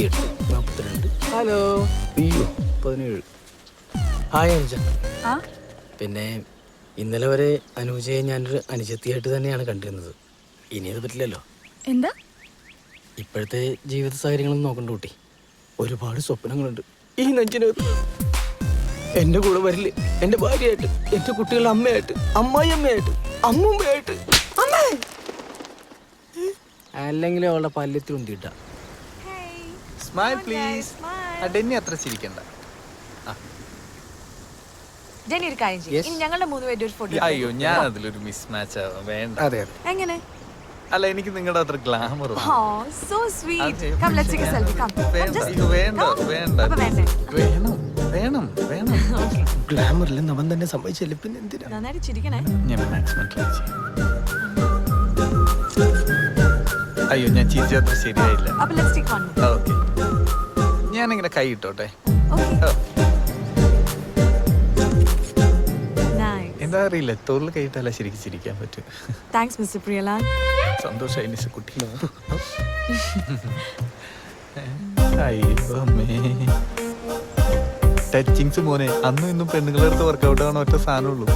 നാൽപ്പത്തിയെട്ട് നാൽപ്പത്തിരണ്ട് ഹലോ. അയ്യോ. പതിനേഴ്. ഹായ് അനുജ. ആ? പിന്നെ ഇന്നലെ വരെ അനുജയെ ഞാനൊരു അനുജത്തിയായിട്ട് തന്നെയാണ് കണ്ടിരുന്നത്. ഇനി അത് പറ്റില്ലല്ലോ. എന്താ? ഇപ്പോഴത്തെ ജീവിത സാഹചര്യങ്ങളൊന്നും നോക്കണ്ട കുട്ടി. ഒരുപാട് സ്വപ്നങ്ങളുണ്ട്. ഈ നെഞ്ചിനകത്ത്. എന്റെ കൂടെ വരില്ലേ. എന്റെ ഭാര്യയായിട്ട് എന്റെ കുട്ടികളുടെ അമ്മയായിട്ട് അമ്മായി അമ്മയായിട്ട് അമ്മൂമ്മയായിട്ട്. അല്ലെങ്കിലും അല്ലെങ്കിൽ അവളുടെ പല്ലത്തിൽ ഉന്തിയിട്ട സ്മൈൽ പ്ലീസ് ആ ഡെന്നി അത്ര ചിരിക്കണ്ട. ഡെന്നി ഒരു കാര്യം ചെയ്യ്. ഇനി ഞങ്ങളുടെ മൂന്ന് പേരുടെ ഒരു ഫോട്ടോ അയ്യോ ഞാൻ അതിലൊരു മിസ് മാച്ച് ആവാം. വേണ്ട. അതെ അതെ. എങ്ങനെ? അല്ല എനിക്ക് നിങ്ങളുടെ അത്ര glamour oh so sweet come let's take a selfie come വേണ്ട. വേണ്ട. വേണ്ട വേണം വേണം വേണം. ഗ്ലാമറിൽ നവൻ തന്നെ സംഭവിച്ചല്ലേ പിന്നെ എന്തിനാ? നന്നായിട്ട് ചിരിക്കണേ. ഞാൻ മാക്സിമം ട്രൈ ചെയ്യും അയ്യോ ഞാൻ ചിരിച്ചത്ര ശരിയായില്ല. അപ്പൊ ലെറ്റ്സ് ടേക്ക് വൺ ഓക്കെ ഞാനിങ്ങനെ കൈ ഇട്ടോട്ടെ. നൈസ് എന്താ അറിയില്ല തോളിൽ കൈ ഇട്ടാലേ ശരിക്കും ചിരിക്കാൻ പറ്റും. താങ്ക്സ് മിസ്റ്റർ പ്രിയലാൽ സന്തോഷമായി നിസ് കുട്ടി അയ്യോ അമ്മേ. ടച്ചിങ്സ് മോനെ അന്നും ഇന്നും പെണ്ണുങ്ങളുടെ അടുത്ത് വർക്കൗട്ട് ആവണ ഒറ്റ സാധനമുള്ളൂ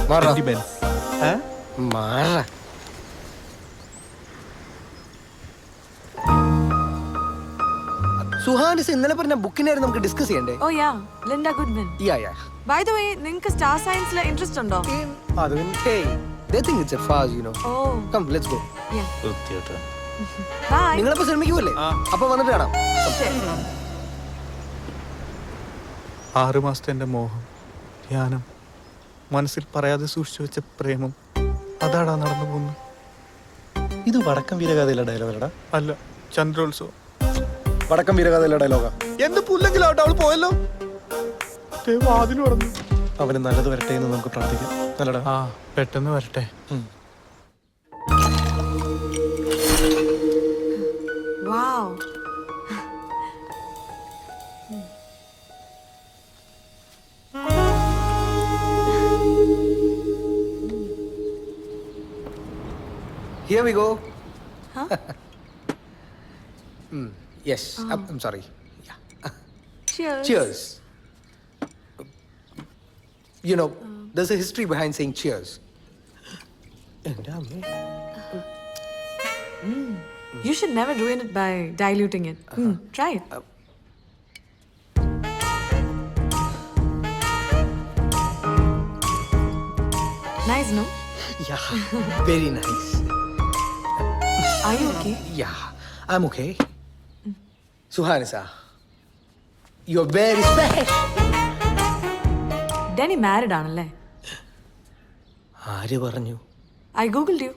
സുഹാനിസ് ഇന്നലെ പറഞ്ഞ ബുക്കിനായിരുന്നു നമുക്ക് ഡിസ്കസ് ചെയ്യണ്ടേ? ഓ yeah Linda Goodman yeah yeah by the way നിങ്ങൾക്ക് സ്റ്റാർ സയൻസിൽ ഇൻട്രസ്റ്റ് ഉണ്ടോ? അത് hey they think it's a fast you know. Oh come let's go. Yeah വൃത്തികെട്ടോ. Bye നിങ്ങളപ്പോ ശ്രമിക്കൂല്ലേ? ആ. അപ്പൊ വന്നിട്ട് കാണാം. ആറ് മാസത്തെ എന്റെ മോഹം ധ്യാനം മനസ്സിൽ പറയാതെ സൂക്ഷിച്ചു വെച്ച പ്രേമം അതാടാ നടന്നു പോകുന്നത്? ഇത് വടക്കം വീരഗാഥയിലെ ഡയലോഗടാ അല്ല ചന്ദ്രോത്സവം. വടക്കം വീരകഥയിലെ ഡയലോഗാ എന്ത് പുല്ലെങ്കിലാവട്ടെ അവൾ പോയല്ലോ? ദേ വാതിൽ തുറന്നു. അവന് നല്ലത് വരട്ടെ എന്ന് നമുക്ക് പ്രാർത്ഥിക്കാം. നല്ലടാ ആ പെട്ടെന്ന് വരട്ടെ. Wow. Here we go. Huh? mm, Yes, oh. I'm, I'm sorry. Yeah. Cheers. cheers. You know, um. there's a history behind saying cheers. Uh-huh. Mm. You should never ruin it by diluting it. Uh-huh. Hmm, try it. Uh, nice, no? Yeah, very nice. Are you okay? Yeah, I'm okay. Suhanisa, are very special Danny married ആണല്ലേ? ആര് പറഞ്ഞു? I googled you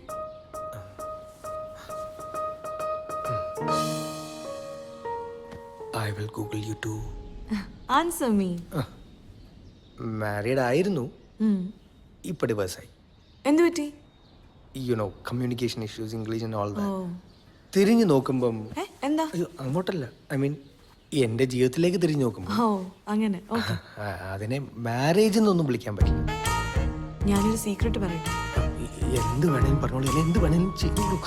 I will google you to answer me married ആയിരുന്നു. ഇപ്പൊ ഡിവേഴ്സായി എന്ത് പറ്റി you know communication issues English and all oh. തിരിഞ്ഞു നോക്കുമ്പം ഏ എന്താ? അയ്യോ അങ്ങോട്ടല്ല. ഐ മീൻ എന്റെ ജീവിതത്തിലേക്ക് തിരിഞ്ഞു നോക്കുമ്പോ. ഓ അങ്ങനെ. ഓക്കെ. അതിനെ മാരേജ് എന്നൊന്നും വിളിക്കാൻ പറ്റില്ല. ഞാനൊരു സീക്രട്ട് പറയട്ടെ? എ- എന്ത് വേണേലും പറഞ്ഞോളൂ. എന്നെ എന്ത് വേണേലും ചെയ്തോളൂ.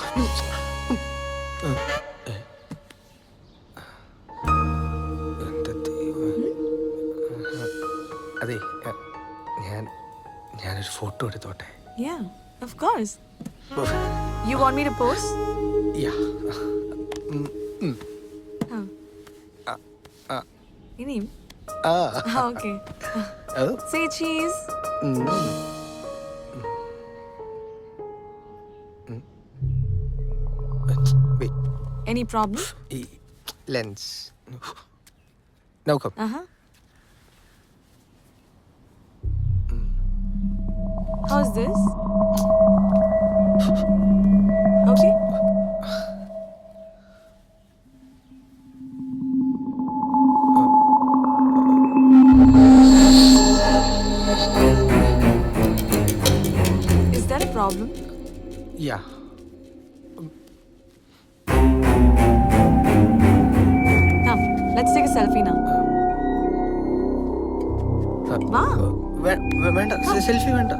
ഏ. ദൈവമേ. അതെ എ, ഞാൻ ഞാനൊരു ഫോട്ടോ എടുത്തോട്ടെ? Of course. You want me to pose? Yeah Oh. ആ. ഇനിയും ആ ഓക്കെ അത് സേ ചീസ് ഉം. Wait. എനി പ്രോബ്ലം ഈ ലെൻസ് നോക്കാം Uh-huh. How's this? Take a selfie now. വാ വേണ്ട സെൽഫി വേണ്ട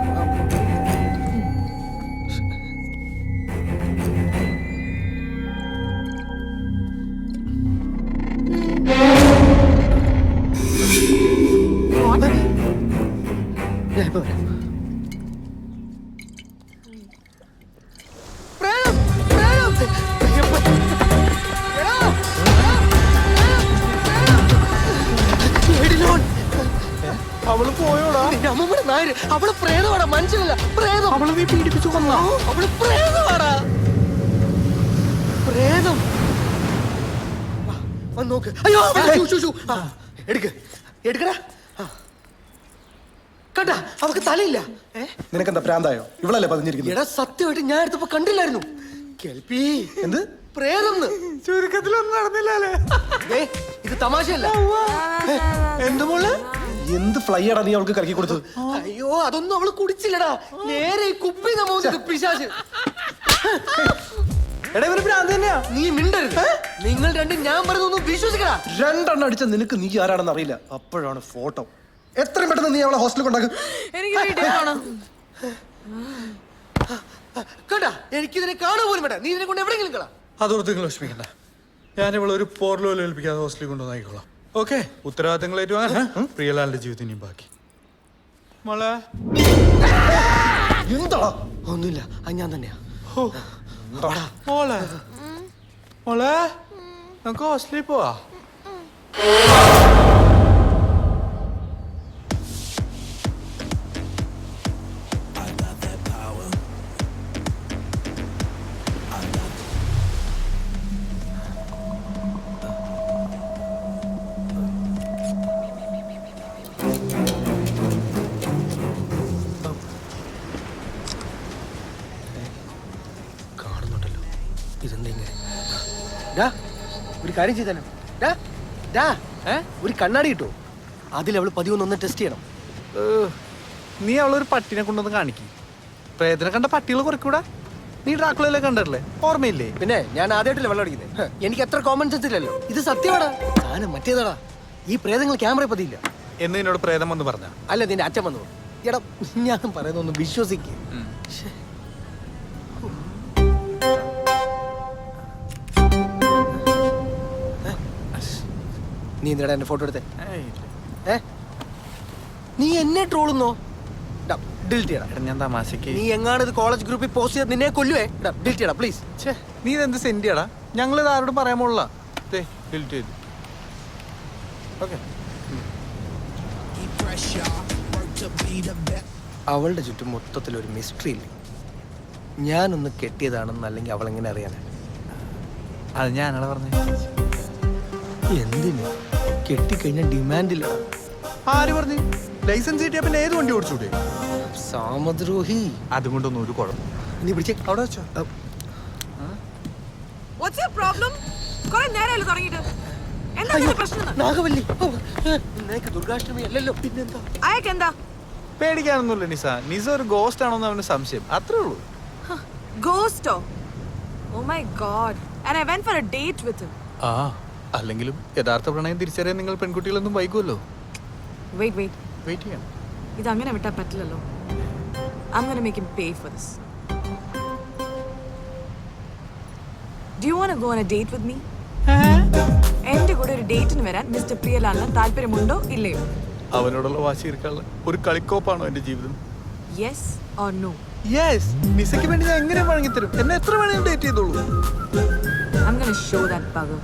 അമ്മൂമ്മയുടെ നായര്. അവൾ പ്രേതമാടാ മനുഷ്യനല്ല. പ്രേതം. അവളെ നീ പീഡിപ്പിച്ചു കൊന്നാ? അവൾ പ്രേതമാടാ പ്രേതം. വന്ന് നോക്ക്. അയ്യോ എടുക്ക. എടുക്കടാ. കണ്ടാ അവക്ക് തലയില്ല. നിനക്കെന്താ പ്രാന്തായോ? ഇവളല്ലേ പതിഞ്ഞിരിക്കുന്നത്? എടാ സത്യമായിട്ട് ഞാൻ എടുത്തപ്പോ കണ്ടില്ലായിരുന്നു. കേൾപ്പി. എന്ത്? പ്രേതം ചുരുക്കത്തിലൊന്നും നടന്നില്ലല്ലേ? ഇത് തമാശയല്ല. എന്ത് മോൾ? എന്ത് ഫ്ലൈ ആടാ നീ അവൾക്ക് കറക്കി കൊടുത്തത്? അയ്യോ അതൊന്നും അവൾ കുടിച്ചില്ലടാ. നേരെ ഈ കുപ്പി നമ്മ പിശാച്. എടാ ഇവർ ഭ്രാന്ത് തന്നെയാ. നീ മിണ്ടരുത്. നിങ്ങൾ രണ്ടും ഞാൻ പറയുന്നൊന്നും വിശ്വസിക്കടാ. രണ്ടെണ്ണം അടിച്ച നിനക്ക് നീ ആരാണെന്ന് അറിയില്ല. അപ്പോഴാണ് ഫോട്ടോ. എത്രയും പെട്ടെന്ന് നീ അവളെ ഹോസ്റ്റലിൽ കൊണ്ടാക്കും. കേട്ടാ എനിക്കിതിനെ കാണാൻ പോലും വേണ്ട നീ ഇതിനെ കൊണ്ട് എവിടെയെങ്കിലും കളാ. അതോർത്ത് നിങ്ങൾ വിഷമിക്കണ്ട. ഞാൻ ഇവളെ ഒരു പോർലോയിൽ ഏൽപ്പിക്കാതെ ഹോസ്റ്റലിൽ കൊണ്ടുവന്നായിക്കോളാം. ഓക്കെ ഉത്തരവാദിത്തങ്ങൾ ഏറ്റുവാങ്ങാൻ പ്രിയലാലിന്റെ ജീവിതം ഇനിയും ബാക്കി. മോളെ. എന്താ? ഒന്നുമില്ല അത് ഞാൻ തന്നെയാ. മോളെ. മോളെ നമുക്ക് ഹോസ്റ്റലിൽ പോവാ. ഒരു കാര്യം ചെയ്താലോ ഡാ ഡാ ഏ? ഒരു കണ്ണാടി കിട്ടോ. അതിൽ അവൾ പതിവൊന്നൊന്ന് ടെസ്റ്റ് ചെയ്യണം. നീ അവളൊരു പട്ടിനെ കൊണ്ടുവന്ന് കാണിക്കും. പ്രേതനെ കണ്ട പട്ടികൾ കുറയ്ക്കൂടാ? നീ ഡ്രാക്കുളയിലെ കണ്ടല്ലേ ഓർമ്മയില്ലേ? പിന്നെ ഞാൻ ആദ്യമായിട്ടല്ലേ വെള്ളം അടിക്കുന്നത് എനിക്ക് എത്ര കോമൺ സെൻസ് ഇല്ലല്ലോ. ഇത് സത്യമാടാ. സാധനം മറ്റേതാടാ. ഈ പ്രേതങ്ങൾ ക്യാമറ പതിയില്ല. എന്ന് നിന്നോട് പ്രേതം വന്ന് പറഞ്ഞ? അല്ല നിന്റെ അച്ഛൻ വന്നു. എടാ ഞാൻ പറയുന്നൊന്ന് വിശ്വസിക്കുക നീ എന്തിനാ എന്റെ ഫോട്ടോ എടുത്തേ? ഏ? നീ എന്നെ ട്രോളുന്നോ ഡിലീറ്റ് ചെയ്യടാ ഞാൻ തമാശക്ക്. നീ എങ്ങാണ് ഇത് കോളേജ് ഗ്രൂപ്പിൽ പോസ്റ്റ് ചെയ്ത് നിന്നെ കൊല്ലുവേ? ഡിലീറ്റ് ചെയ്യടാ പ്ലീസ് ഛേ, നീ ഇതെന്ത് സെന്റിയാടാ ഞങ്ങൾ ഇത് ആരോടും പറയാൻ പോലുള്ള ഡിലീറ്റ് ചെയ്തു ഓക്കെ. അവളുടെ ചുറ്റും മൊത്തത്തിൽ ഒരു മിസ്റ്ററി ഇല്ല? ഞാനൊന്ന് കെട്ടിയതാണെന്ന് അല്ലെങ്കിൽ അവൾ എങ്ങനെ അറിയാനാണ് അത് ഞാനാണ് പറഞ്ഞത് എന്തിന്? കെട്ടിക്കഴിഞ്ഞാൽ ഡിമാൻഡില്ല ആര് പറഞ്ഞു? ലൈസൻസ് കിട്ടിയ പിന്നെ ഏത് വണ്ടി ഓടിച്ചൂടെ? സാമദ്രോഹി. അതുകൊണ്ടൊന്നും ഒരു കുഴപ്പം. നീ പിടിച്ചേ. അവിടെ വെച്ചോ. What's your problem? കുറെ നേരമല്ലോ തുടങ്ങിയിട്ട്. എന്താ നിന്റെ പ്രശ്നം? നാഗവല്ലി. ഓ, നിനക്ക് ദുർഗാഷ്ടമി അല്ലല്ലോ. പിന്നെന്താ? അയാൾക്ക് എന്താ പേടിക്കാനൊന്നുമില്ല നിസ. നിസ ഒരു ഗോസ്റ്റ് ആണോന്ന് അവന് സംശയം. അത്രേ ഉള്ളൂ. ഗോസ്റ്റോ ഓ? My god and I went for a date with him ആ. അല്ലെങ്കിലും യഥാർത്ഥ പ്രണയം തിരിച്ചറിയാൻ നിങ്ങൾ പെൺകുട്ടികളൊന്നും വൈകുമല്ലോ വെയിറ്റ് വെയിറ്റ് വെയിറ്റ് ചെയ്യാം. ഇത് അങ്ങനെ വിട്ടാൽ പറ്റില്ലല്ലോ. അങ്ങനെ gonna make him pay for this. Do you want to go on a date with me? എന്റെ കൂടെ ഒരു ഡേറ്റിന് വരാൻ മിസ്റ്റർ പ്രിയലാലിന് താല്പര്യമുണ്ടോ ഇല്ലയോ? അവനോടുള്ള വാശി ഇരിക്കാനുള്ള ഒരു കളിക്കോപ്പാണോ എന്റെ ജീവിതം? യെസ് ഓർ നോ യെസ് നിസയ്ക്ക് വേണ്ടി ഞാൻ എങ്ങനെ വഴങ്ങിത്തരും? എന്നെ എത്ര വേണേലും ഡേറ്റ് ചെയ്തോളൂ. I'm gonna show that bugger.